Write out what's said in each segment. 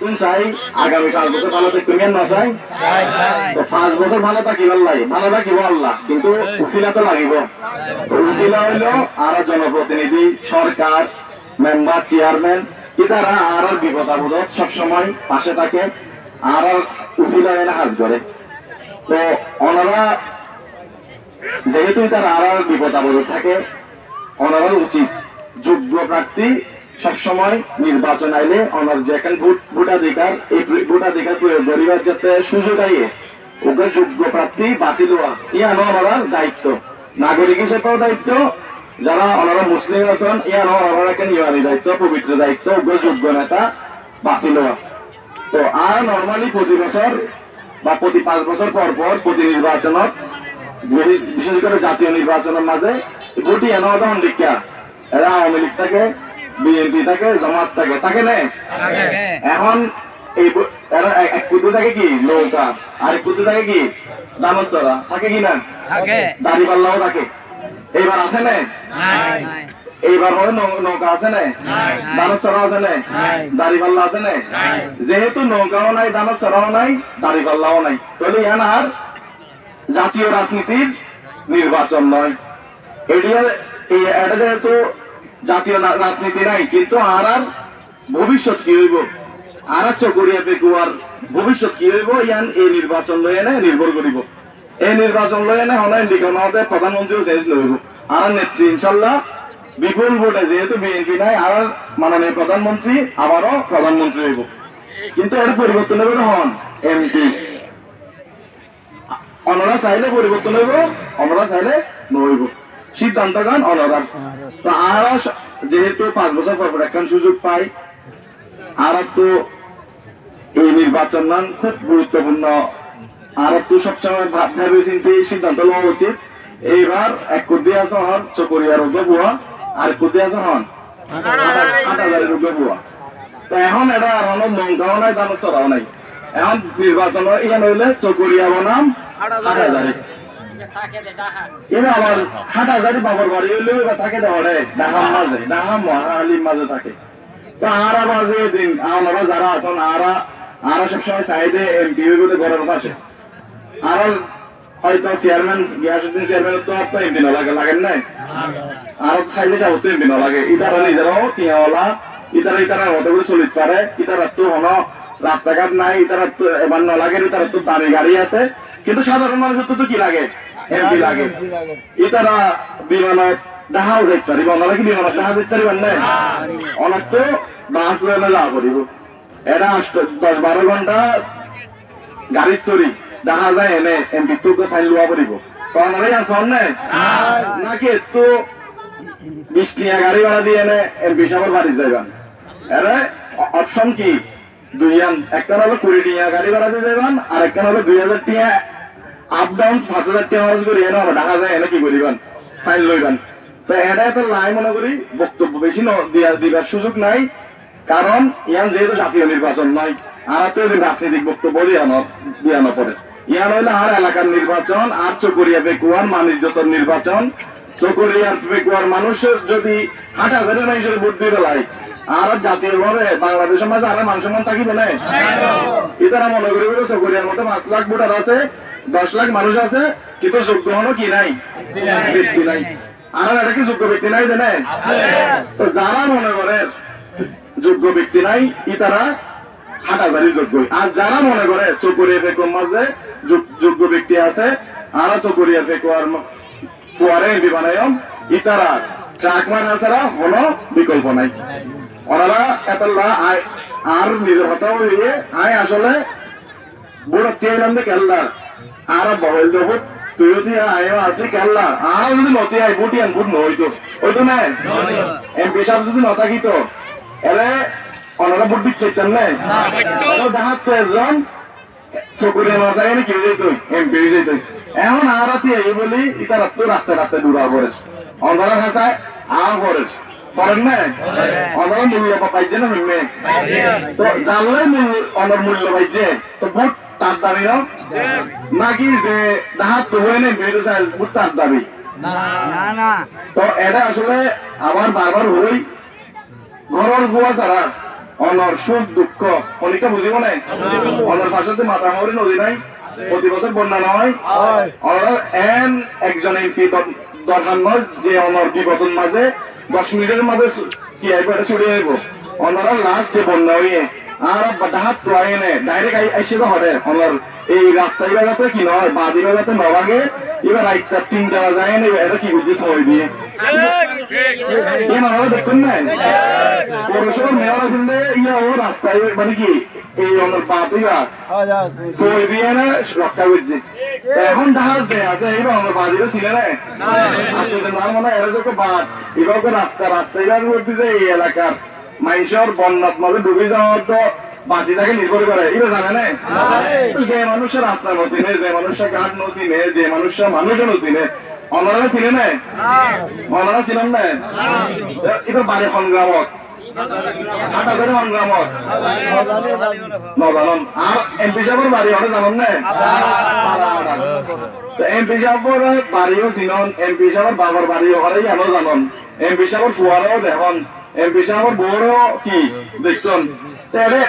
কোন চাই আগামী পাঁচ বছর ভালো থাকতে না চাই পাঁচ বছর ভালো থাকি আল্লাহ ভালো থাকিব আল্লাহ কিন্তু উচিলা তো লাগিব। উচিলা হইল আর জনপ্রতিনিধি সরকার মেম্বার চেয়ারম্যান আর বিপদ সবসময় পাশে থাকে আর উচিলা এনে হাজ করে। তো ওনারা যেহেতু তারা আর আর বিপদ থাকে ওনারা উচিত যোগ্য প্রার্থী সবসময় নির্বাচন আইলে ওনার যেখান ভোট, ভোটাধিকার, এই ভোটাধিকার প্রয়োগ করিবার যাতে সুযোগ আইয়ে, ওকে যোগ্য প্রার্থী বাছি দেওয়া ইয়ানো ওনার দায়িত্ব। নাগরিক হিসেবেও দায়িত্ব, যারা ওনারা মুসলিম আছেন ইয়ানো ওনারা কেন ইমানি দায়িত্ব, পবিত্র দায়িত্ব, ওকে যোগ্য নেতা বাছি দেওয়া তো আর নর্মালি প্রতি বছর বা প্রতি পাঁচ বছর পর পর প্রতি নির্বাচনত, বিশেষ- করে জাতীয় নির্বাচনের মাঝে ভোটি এনে দীক্ষা এরা আওয়ামী লীগ বিএনপি থাকে জামাত থাকে থাকে না? এখন এই এক- থাকে কি? নৌকা। আর এক থাকে কি? থাকে কি না? দাড়ি পাল্লাও থাকে। এইবার আছে না? এইবার নৌকা আছে না? দানস্তরা আছে না? দাড়ি পাল্লা আছে না? যেহেতু নৌকাও নাই দানস্তরাও নাই দাড়ি পাল্লাও নাই তাহলে ইয়ান আর জাতীয় রাজনীতির নির্বাচন নয়। এডিয়া এই এটা যেহেতু জাতীয় রাজনীতি নাই, কিন্তু আর আর ভবিষ্যৎ কি হইব? আর আর চকরিয়া পেকুয়ার ভবিষ্যৎ কি হইব? ইয়ান এই নির্বাচন লই এনে নির্ভর করিব। এই নির্বাচন লই এনে হনাই লিখনতে প্রধানমন্ত্রীও চেঞ্জ লইব। আর নেত্রী, ইনশাল্লাহ, বিপুল ভোটে যেহেতু বিএনপি নাই, আর আর মাননীয় প্রধানমন্ত্রী আবারও প্রধানমন্ত্রী হইব। কিন্তু এর পরিবর্তন হবে হন এমপি অনরা চাইলে পরিবর্তন হইব অনরা চাইলে নইব। সিদ্ধান্ত গান অনরার তো আর যেহেতু পাঁচ বছর পর পর একখান সুযোগ পাই আর তো এই নির্বাচন মান খুব গুরুত্বপূর্ণ। আর তো সবসময় ভাব- চিন্তে সিদ্ধান্ত লওয়া উচিত। এইবার এক কুদ্দি আছে হন চকরিয়ার উদ্যোগ আর কুদ্দি আছে হন আট হাজারের উদ্যোগ এখন এটা হলো নৌকাও নাই দানো চড়াও নাই। এখন নির্বাচন ইয়ান হইলে চকরিয়া বনাম হাট হাজারে এবার আবার বাড়ি হইলেও এবার থাকে ডাহাম মাঝে ডাহাম মাঝে থাকে। তো আরা বাজে দিন আমরা যারা আছেন, আরা আরা সবসময় চাইদে এমপি হইব ঘরের পাশে আর হয়তো চেয়ারম্যান গিয়াসুদ্দিন চেয়ারম্যান তো আর তো এমপি লাগে লাগেন নাই? আর চাইলে যাব তো এমপি লাগে নিজেরাও চলিত পারে। তো রাস্তাঘাট নাই, ইতারা তো এবার নলাগে ইতারা তো দামি গাড়ি আছে। কিন্তু সাধারণ মানুষের তো তো কি লাগে এমপি লাগে। ইতারা বিমানত দেখাও যাইতে পারিব অনারা বিমানত দেখা যাইতে পারিবেন না অনেক তো বাস লইলে যাওয়া করিব। এরা দশ বারো ঘণ্টা গাড়ি চুরি দেখা যায় এনে এমপি তো সাইন লোয়া পড়িব তখন আসন না? নাকি একটু বিশ টিয়া গাড়ি ভাড়া দিয়ে এনে এমপি সাহেবের বাড়ি যাইবান? এরে অপশন কি? দুইয়ান একটা হলো কুড়ি টিয়া গাড়ি ভাড়া দিয়ে যাইবান আর একটা হলো দুই হাজার টিয়া আপ ডাউন পাঁচ হাজার টিয়া খরচ করি এনে আমরা দেখা যায় এনে কি করিবান সাইন লইবান তো এটা তো লাই মনে করি বক্তব্য বেশি দিবার সুযোগ নাই। কারণ ইয়ান যেহেতু জাতীয় নির্বাচন নয় আর তো রাজনৈতিক বক্তব্য দিয়ানো দিয়ানো পড়ে। ইয়ান হইলে আর এলাকার নির্বাচন আর চকরিয়া বেকুয়ার মানিজ্যতর নির্বাচন চকরিয়ার বেকুয়ার মানুষের যদি হাট হাজারের মানুষের ভোট দিয়ে বেলায় আর জাতীয় ভাবে বাংলাদেশের মাঝে আর মান সম্মান থাকিবে না? এটারা মনে করি চকরিয়ার মধ্যে পাঁচ লাখ ভোটার আছে দশ লাখ মানুষ আছে কিন্তু যোগ্য হলো কি নাই? ব্যক্তি নাই। আর এটা কি যোগ্য ব্যক্তি নাই দেনে তো যারা মনে করে যোগ্য ব্যক্তি নাই ই তারা হাঁটাজারি যোগ্য। আর যারা মনে করে চকরিয়া ফেকুর মাঝে যোগ- যোগ্য ব্যক্তি আছে আর চকরিয়া ফেকুয়ার ফুয়ারে বানায়ম ই তারা ট্রাক মারা ছাড়া কোনো বিকল্প নাই। ওনারা এতলা আয় আর নিজের বলিয়ে আয় আসলে বুড়ো তেলাম দে কেল্লার আর বহল দেব। তুইও দিয়ে আয়ও আছে কেল্লার আর যদি নতি আয় বুটি আন বুট নইতো ওইতো না এমপি সাহেব যদি নথাকিত এরে ওনারা বুট দিচ্ছে না? ডাহাত তো একজন চকুরে মাসাই এনে কি যেত এমপি যেত এখন আর এই বলি ইতার তো রাস্তায় রাস্তায় দূরা পড়ে অন্ধারা ভাষায় আর পড়ে পড়েন না? অনার মূল্য পাইছে না মিমে তো জানলে অনার মূল্য পাইছে। তো বুট তার দাবি না? নাকি যে দাহাত তো হয়ে নেই বেরো সাইজ বুট তার দাবি তো এটা আসলে আবার বারবার হই ঘরের বুয়া ছাড়া অনর সুখ দুঃখ অনেকে বুঝিব না অনর পাশে মাতামরি নদী নাই প্রতি বছর বন্যা নয় অনর এন একজন এমপি দরকার নয় যে অনর বিপদন মাঝে দশ মিনিটের মাঝে কি আইব এটা ছুটে আইব। অনরা লাস্ট যে বন্যা হইয়ে। আর ডাহাত তো আইনে ডাইরেক্ট আইসে তো হবে অনর এই রাস্তায় বেড়াতে কি নয়? বাদি বেড়াতে নবাগে। এবার রাইটটা তিন যাওয়া যায় না এটা কি বুঝছে সময় দিয়ে? দেখুন না? পৌরসভার মেয়র আসলে ইয়া ও রাস্তায় মানে কি? এই অনর বাদিরা সই দিয়ে না রক্ষা করছে এখন জাহাজ দেয় আছে আমার বাদিরা ছিল না। আসলে না মনে হয় এরা যখন বাদ এবার রাস্তা রাস্তা এবার যে এই এলাকার মানুষের বন্যাত মাঝে ডুবে যাওয়ার তো বাঁচি থাকে নির্ভর করে এটা জানে। না যে মানুষের রাস্তা নচিনে যে মানুষের ঘাট নচিনে যে মানুষের মানুষও নচিনে। অনারা চিনে না? অনারা ছিলেন না? এটা বাড়ি সংগ্রামত হাটা করে সংগ্রামত নজানন আর এমপি সাহেবের বাড়ি ওটা জানন না? এমপি সাহেবের বাড়িও চিনন এমপি সাহেবের বাবার বাড়ি ওরাই জানো জানন। এমপি সাহেবের ফুয়ারও দেখুন। এমপি সাহেবের বউরও কি? দেখছেন? তাহলে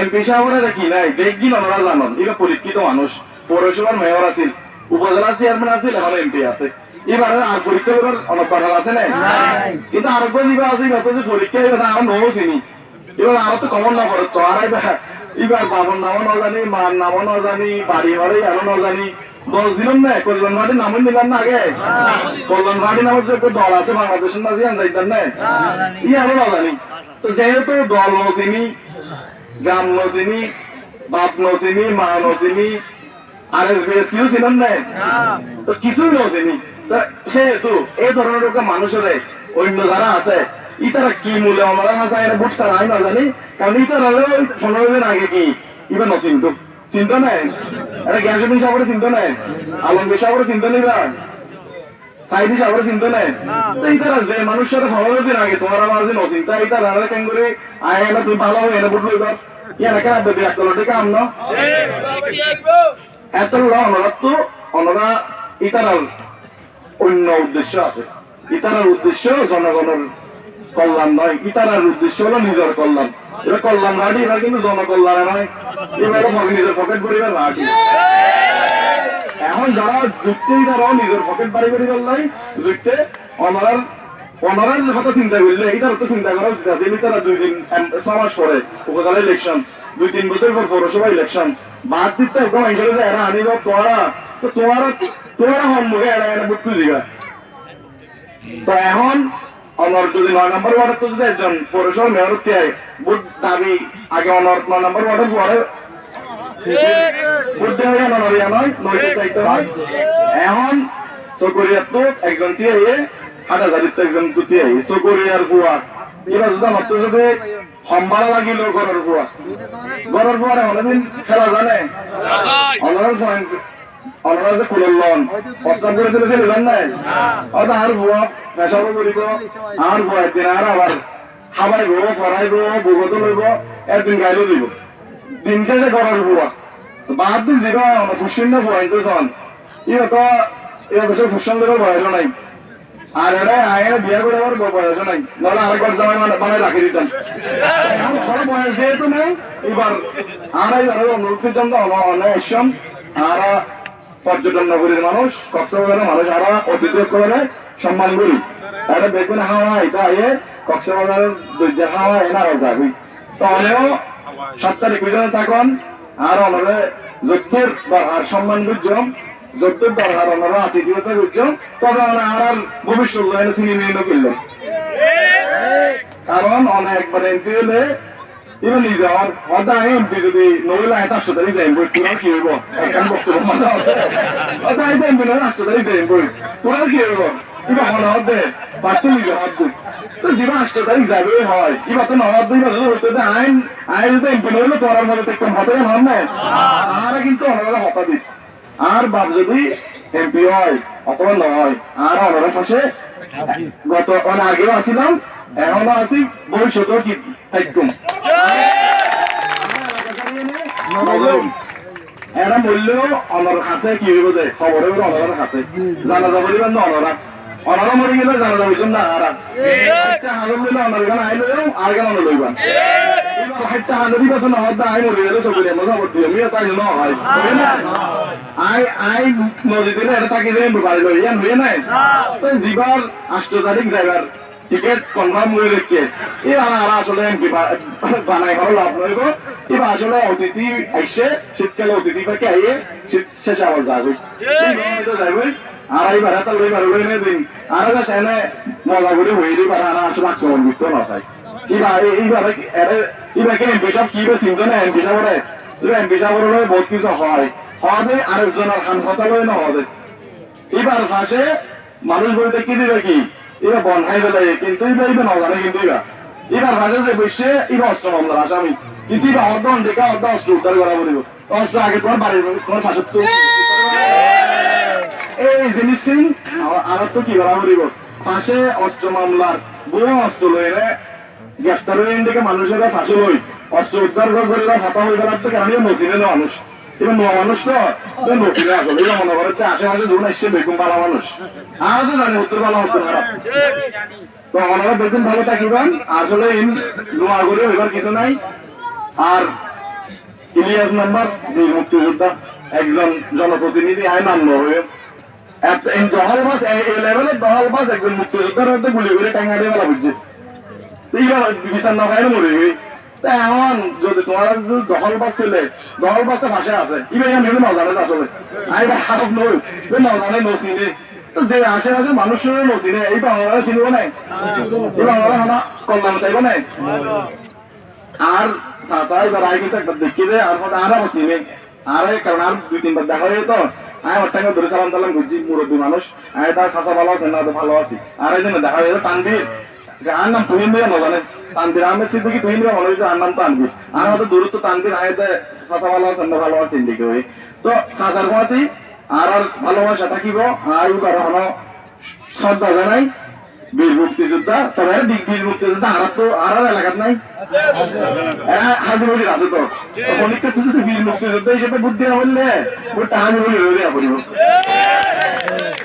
এমপি সাহেবের কি নাই? দেখি ওনারা জানন? এটা পরীক্ষিত মানুষ। পৌরসভার মেয়র আছিল উপজেলা চেয়ারম্যান আছিল এখন এমপি আছে। এবারে আর পরীক্ষা করার অনেক কথা আছে না কিন্তু আরেকবার দিবা আছে এবার তো যে পরীক্ষা এবার আর নও চিনি। এবার আরও তো কমন না করে তো আর এবার এবার বাবন নামও ন জানি মার নামও ন জানি বাড়ি বাড়ি আরও ন দশ দিন না কল্যাণ ভাটি নামও নিলাম না আগে। কল্যাণ ভাটি নামের যে দল আছে বাংলাদেশের মাঝে যাইতাম না। ই আরও ন জানি তো যেহেতু দল ন চিনি গ্রাম ন চিনি বাপ ন চিনি মা ন চিনি আর কেউ ছিলেন না। তো কিছুই নজেনি তো সেহেতু এই ধরনের মানুষের অন্য যারা আছে ইতারা কি মূল্য আমরা না জানি কারণ ইতারা পনেরো দিন আগে কি ইবা নচিন্ত চিন্তা নাই। চিন্তা নাই। চিন্তা চিন্তা নাই। যে মানুষের দিন আগে তোমার আমার ইতারা, আর কেন করে? আয় তুমি ভালো হবে এনে বুঝলো এবার ইয়ানা কেন দেবে কাম না? এত অনুরাগ তো অনরা অন্য উদ্দেশ্য আছে। ইতারার উদ্দেশ্য জনগণের কল্যাণ নয় ইতারার উদ্দেশ্য হলো নিজের কল্যাণ। এটা কল্যাণ রাডি এবার কিন্তু জনকল্যাণে নয়। এবার নিজের পকেট পরিবার রাডি এখন যারা যুক্তে তারাও নিজের পকেট বাড়ি বাড়ি করলাই যুক্তে অনারার অনারার কথা চিন্তা করলে এটার তো চিন্তা করা উচিত আছে। তারা দুই দিন মাস পরে উপজেলা ইলেকশন দুই তিন বছর পর পৌরসভা ইলেকশন বাদ দিতে একদম হিসেবে যে এরা আনিব তোরা। তো তোমারা তোমারা সম্মুখে এরা এরা বুঝতে তো এখন অনর যদি নয় নম্বর ওয়ার্ডের তো যদি একজন পৌরসভা মেয়র কে বুট দাবি আগে অনর নয় নম্বর ওয়ার্ডের পরে নয় নৈতিক দায়িত্ব নয়। এখন চকরিয়ার তো একজন দিয়ে ইয়ে হাটাজারির তো একজন তো দিয়ে চকরিয়ার বুয়া এবার যদি মাত্র যদি সম্ভাড়া লাগিল ঘরের বুয়া। ঘরের বুয়ার অনেকদিন খেলা জানে। অনার অনার যে কুলের লন প্রস্তাব করে দিলে ফেলিবেন নাই? অত আর বুয়া পেশাব করিব আর বুয়া একদিন আর আবার খাবাইব পড়াইব বুগতো লইব একদিন গাইলো দিব। দিন শেষে ঘরের বুয়া বাদ দিন যেটা ফুসিন না চন ইয়ে তো এ বছর ফুসন বয়স নাই। আর এটা আয়ের বিয়ে করে আবার বয়স নাই। নাহলে আরেকবার জামাই মানে বানায় রাখি দিতাম। ঘরে বয়স যেহেতু নাই। এবার আর এই অনুরোধের জন্য অনেক ইসম আর পর্যটন নগরীর মানুষ কক্সবাজারের মানুষ আর অতিথি করে সম্মান করি। এটা বেগুন হাওয়া এটা আয়ে কক্সবাজারের দৈর্য হাওয়া এনা যাবি তো অনেও সাত তারিখ বুঝে থাকুন আর অনরে যুদ্ধের দরকার সম্মান বুঝলাম যুদ্ধের দরকার অনরা আতিথিয়তা বুঝলাম তবে আমরা আর আর ভবিষ্যৎ চিনি নিয়ে করলাম। কারণ অনেকবার এমপি হলে তো আসতে তাই যাবে হয় কিবা তো নহত দিই বাজু হইতে যে আইন আইন যদি এমপি নইলে তোরার মধ্যে তো কম হতে হন না আর কিন্তু হতা দিস আর বাপ যদি এমপি হয় অথবা নয় আর অনারা পাশে গত অনেক আগেও আসিলাম এখনও আছি ভবিষ্যতেও কি থাকুম এরা বললেও অনর কাছে কি হইব যে খবর অনরের কাছে জানা যাব না অনরা অনরা মরে গেলে জানা যাব না আর একটা হাজর লইলে অনর গান আইলেও আর গান অনর লইবা এবার হাইটা হানদি কথা না হদা আই মরে গেলে সবরে মজা করতে আমি তাই না হয় আই আই নদীতে এটা থাকি দেন বাড়ি লই ইয়ান হয়ে নাই তো জিবার আষ্ট তারিখ যাইবার টিকেট কনফার্ম হয়ে রেখে এই আর আসলে বানাই লাভ গো। এবার আসলে অতিথি আইসে শীতকালে অতিথি পাকে আইয়ে শীত শেষে আবার যাবে এই যাবে আর এবার এইবার এর কি এবার মানুষ বলতে কি দিবে কি? এরা বন খাই ফেলে কিন্তু এবার এবার নজানে কিন্তু এবার এবার ফাঁসে যে বসে এবার অস্ত্র মামলার আসামি কিন্তু এবার অর্ধ দেখা অর্ধ অস্ত্র উদ্ধার করা বলিব। অস্ত্র আগে তোমার বাড়ির তোমার ফাঁসে তো এই জিনিস আর তো কি করা বলিব? ফাঁসে অস্ত্র মামলার বহু অস্ত্র লইলে গ্রেফতার হয়ে দিকে মানুষেরা ফাঁসে লই অস্ত্র উদ্ধার করে হাতা হয়ে গেলার তো কেন না মানুষ। এবার নোয়া মানুষ তো? মনে করে ধরুন বেগুন ভালো মানুষ। জানি উত্তর ভালো উত্তর খারাপ। তো বেগুন ভালো থাকিবেন আসলে নোয়া করে এবার কিছু নাই। আর ইলিয়াস নাম্বার, দুই মুক্তিযোদ্ধা, একজন জনপ্রতিনিধি আয় নাম হয়ে। দহল বাস এই লেভেলের দহল একজন মুক্তিযোদ্ধার মধ্যে গুলি করে টাঙ্গা দিয়ে বেলা বুঝছে এইবার বিচার না মরে যদি তোমার দখল দখল ভাষা আছে আসলে। আই নই তো যে মানুষের এই চিনিব নাই? এই কল্যাণ চাইব নাই? আর চাচা, এবার আই কিন্তু একবার দেখি দে, আর মধ্যে আর চিনে। আর কারণ আর দুই, তিনবার দেখা হয়ে তো আমি ওর টাকা ধরে মুরব্বী মানুষ। আমি তার চাচা ভালো আছে, না তো ভালো আছি। আর এই জন্য দেখা হয়ে তানবীর আর নাম তুহিন দিয়ে নজানে তানবীর আহমেদ সিদ্দিকি তুহিন দিয়ে মনে হয়েছে আর নাম তানবীর আর হয়তো দূরত্ব তানবীর আয়তে চাচা ভালো না ভালো ইন্ডিকে হয়ে তো চাচার গুয়াতি আর আর ভালোবাসা থাকিব, আর কারও হলো শ্রদ্ধা জানাই বীর মুক্তিযোদ্ধা, তবে এরা বীর মুক্তিযোদ্ধা আর তো, আর আর এলাকাত নাই? হাজির আছে তো। অনেকটা বীর মুক্তিযোদ্ধা হিসেবে বুদ্ধি না বললে ওটা হাজির বলি রয়ে দেওয়া পড়িব।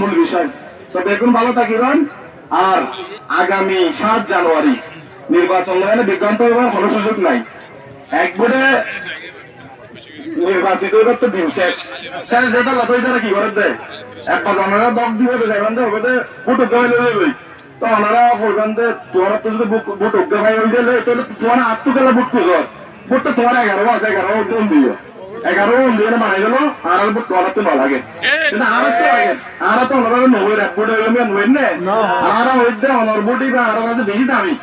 মূল বিষয়। তো দেখুন ভালো থাকিবেন আর আগামী সাত জানুয়ারি নির্বাচন মানে বিজ্ঞান্ত এবার কোনো সুযোগ নাই। এক নির্বাচিত এবার তো দিন শেষ। শেষ যেটা লতই তারা কি করে দেয় একবার ওনারা দিব দেবে তো ওনারা বলবেন যে তোমার তো যদি হয় হয়ে গেলে তাহলে তোমার আত্মকেলা ভোট খুঁজো ভোট তো তোমার এগারো আছে এগারো কোন দিও এগারো দিয়ে মারা গেল আর আর তোমার তো লাগে। কিন্তু আর তো লাগে। আর তো ওনারা এক ভোট হইলে নব্বই নে। আর হইতে অনর ভোটই বা আর কাছে বেশি দামি।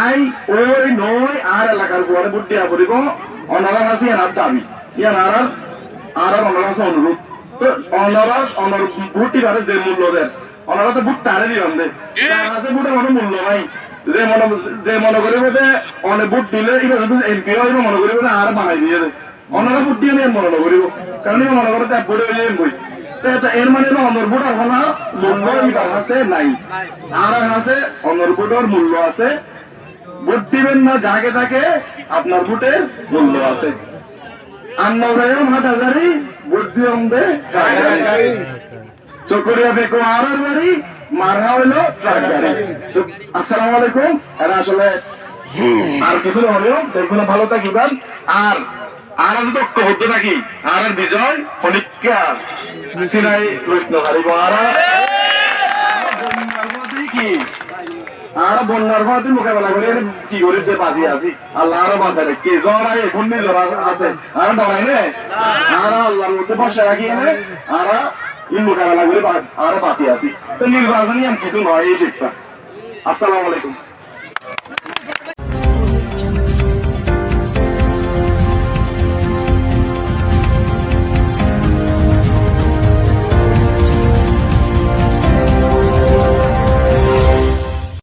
আই ওই নয় আর এলাকার পরে ভোট দেওয়া পড়িব অনারা কাছে এনার দাবি। ইয়ার আর আর আর আর অনার কাছে অনুরোধ। তো অনারা অনর ভোটই বারে যে মূল্য দেন। অনারা তো ভোট তারে দিলাম দে তার কাছে ভোটের কোনো মূল্য নাই। যে মনে যে মনে করিব যে অনেক ভোট দিলে এবার যদি এমপি হইব মনে করিব যে আর বানাই দিয়ে দেয় অনারা ভোট দিয়ে নিয়ে মনে নকরিব কারণ এবার মনে করে এক ভোটে হইলে বই এর মানে হলো অনর ভোট আর হলো মূল্য এবার আছে নাই। আর আছে অনর ভোটের মূল্য আছে। ভোট দিবেন না যাকে তাকে আপনার ভোটের মূল্য আছে। আন্নগায়ম হাট হাজারি ভোট দিয়ম দে চকরিয়া বেকো আর বাড়ি মারা হইল ট্রাক গাড়ি। আসসালামু আলাইকুম। এরা আসলে আর কিছু হলেও, দেখুন, ভালো থাকিবেন আর আর আমি তো ঐক্যবদ্ধ থাকি, আর বিজয় সিনাই রত্ন হারিব। আর কি আর বন্যার মোকাবেলা করে কি যে বাজি আছি। আল্লাহ আরও কে জ্বর আয় ঘূর্ণি জ্বর আছে। আর আর আল্লাহর মধ্যে বসে রাখি আর মোকাবেলা করে আরও বাঁচিয়ে আছি। তো নির্বাচনই আমি কিছু নয় এই শিক্ষা আসসালামু আলাইকুম।